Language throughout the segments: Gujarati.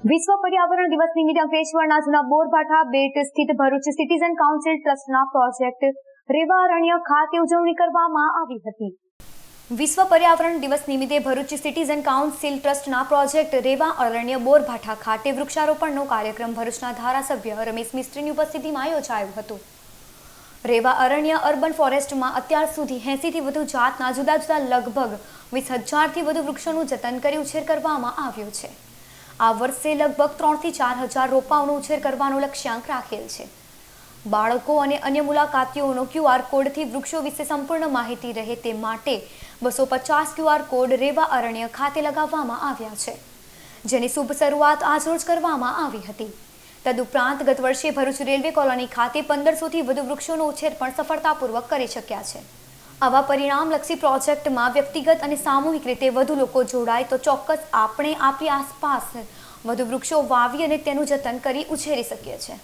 વિશ્વ પર્યાવરણ દિવસ નિમિત્તે અંકલેશ્વરના જૂના બોરભાઠા બેટ સ્થિત ભરૂચ સિટીઝન કાઉન્સિલ ટ્રસ્ટના પ્રોજેક્ટ રેવા અરણ્ય ખાતે ઉજવણી કરવામાં આવી હતી. વિશ્વ પર્યાવરણ દિવસ નિમિત્તે ભરૂચ સિટીઝન કાઉન્સિલ ટ્રસ્ટના પ્રોજેક્ટ રેવા અરણ્ય બોરભાઠા ખાતે વૃક્ષારોપણનો કાર્યક્રમ ભરૂચના ધારાસભ્ય રમેશ મિસ્ત્રીની ઉપસ્થિતિમાં યોજાયો હતો. રેવા અરણ્ય અર્બન ફોરેસ્ટમાં અત્યાર સુધી એંસીથી વધુ જાતના જુદા જુદા લગભગ વીસ હજારથી વધુ વૃક્ષોનું જતન કરી ઉછેર કરવામાં આવ્યો છે. આ વર્ષે લગભગ ત્રણથી ચાર હજાર રોપાઓનો ઉછેર કરવાનો લક્ષ્યાંક રાખેલ છે. બાળકો અને અન્ય મુલાકાતીઓનો ક્યુઆર કોડથી વૃક્ષો વિશે સંપૂર્ણ માહિતી રહે તે માટે બસો પચાસ ક્યુઆર કોડ રેવા અરણ્ય ખાતે લગાવવામાં આવ્યા છે, જેની શુભ શરૂઆત આજરોજ કરવામાં આવી હતી. તદુપરાંત ગત વર્ષે ભરૂચ રેલવે કોલોની ખાતે પંદરસોથી વધુ વૃક્ષોનો ઉછેર પણ સફળતાપૂર્વક કરી શક્યા છે. આવા પરિણામલક્ષી પ્રોજેક્ટમાં વ્યક્તિગત અને સામૂહિક રીતે વધુ લોકો જોડાય તો ચોક્કસ આપણે આપણી આસપાસ વધુ વૃક્ષો વાવી અને તેનું જતન કરી ઉછેરી શકીએ છીએ.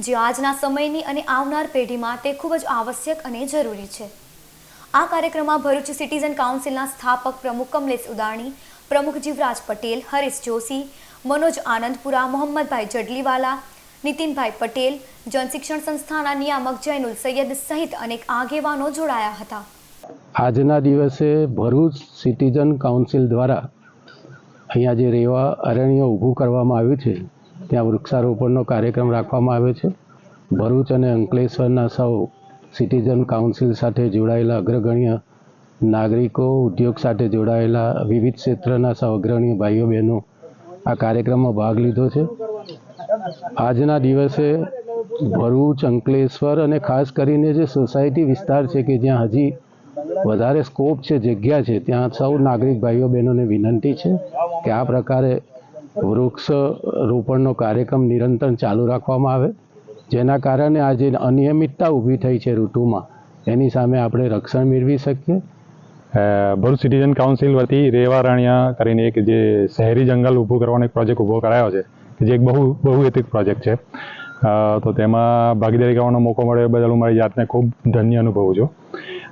જે આજના સમયની અને આવનાર પેઢી માટે ખૂબ જ આવશ્યક અને જરૂરી છે. આ કાર્યક્રમમાં ભરૂચ સિટીઝન કાઉન્સિલના સ્થાપક પ્રમુખ કમલેશ ઉદાણી, પ્રમુખ જીવરાજ પટેલ, હરીશ જોશી, મનોજ આનંદપુરા, મોહમ્મદભાઈ જડલીવાલા નીતિનભાઈ પટેલ જનશિક્ષણ સંસ્થાના નિયામક જૈનુલ સૈયદ સહિત અનેક આગેવાનો જોડાયા હતા. આજના દિવસે ભરૂચ સિટીઝન કાઉન્સિલ દ્વારા અહીંયા જે રેવા અરણ્ય ઊભું કરવામાં આવ્યું છે, ત્યાં વૃક્ષારોપણનો કાર્યક્રમ રાખવામાં આવ્યો છે. ભરૂચ અને અંકલેશ્વરના સૌ સિટીઝન કાઉન્સિલ સાથે જોડાયેલા અગ્રગણ્ય નાગરિકો, ઉદ્યોગ સાથે જોડાયેલા વિવિધ ક્ષેત્રના સૌ અગ્રણીય ભાઈઓ બહેનો આ કાર્યક્રમમાં ભાગ લીધો છે. આજના દિવસે ભરૂચ, અંકલેશ્વર અને ખાસ કરીને જે સોસાયટી વિસ્તાર છે કે જ્યાં હજી વધારે સ્કોપ છે, જગ્યા છે, ત્યાં સૌ નાગરિક ભાઈઓ બહેનોને વિનંતી છે કે આ પ્રકારે વૃક્ષ રોપણનો કાર્યક્રમ નિરંતર ચાલુ રાખવામાં આવે. જેના કારણે આ જે અનિયમિતતા ઊભી થઈ છે ઋતુમાં. એની સામે આપણે રક્ષણ મેળવી શકીએ. ભરૂચ સિટીઝન કાઉન્સિલ વતી રેવારણ્યા કરીને એક જે શહેરી જંગલ ઊભું કરવાનો એક પ્રોજેક્ટ ઊભો કરાયો છે. જે એક બહુ બહુહેતુક પ્રોજેક્ટ છે. તો તેમાં ભાગીદારી કરવાનો મોકો મળ્યો એ બદલ હું મારી જાતને ખૂબ ધન્ય અનુભવું છું.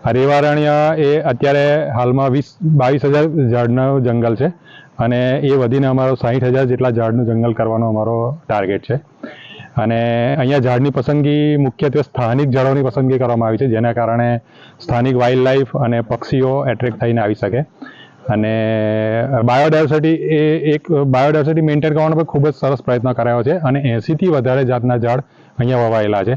આ રેવારણ્ય એ અત્યારે હાલમાં વીસ, બાવીસ હજાર ઝાડનો જંગલ છે અને એ વધીને અમારો સાહીઠ હજાર જેટલા ઝાડનું જંગલ કરવાનો અમારો ટાર્ગેટ છે. અને અહીંયા ઝાડની પસંદગી મુખ્યત્વે સ્થાનિક ઝાડોની પસંદગી કરવામાં આવી છે, જેના કારણે સ્થાનિક વાઇલ્ડ લાઈફ અને પક્ષીઓ એટ્રેક્ટ થઈને આવી શકે. અને બાયોડાયવર્સિટી એ એક બાયોડાયવર્સિટી મેન્ટેન કરવાનો પણ ખૂબ જ સરસ પ્રયત્ન કરાયો છે અને એંસીથી વધારે જાતના ઝાડ અહીંયા વવાયેલા છે.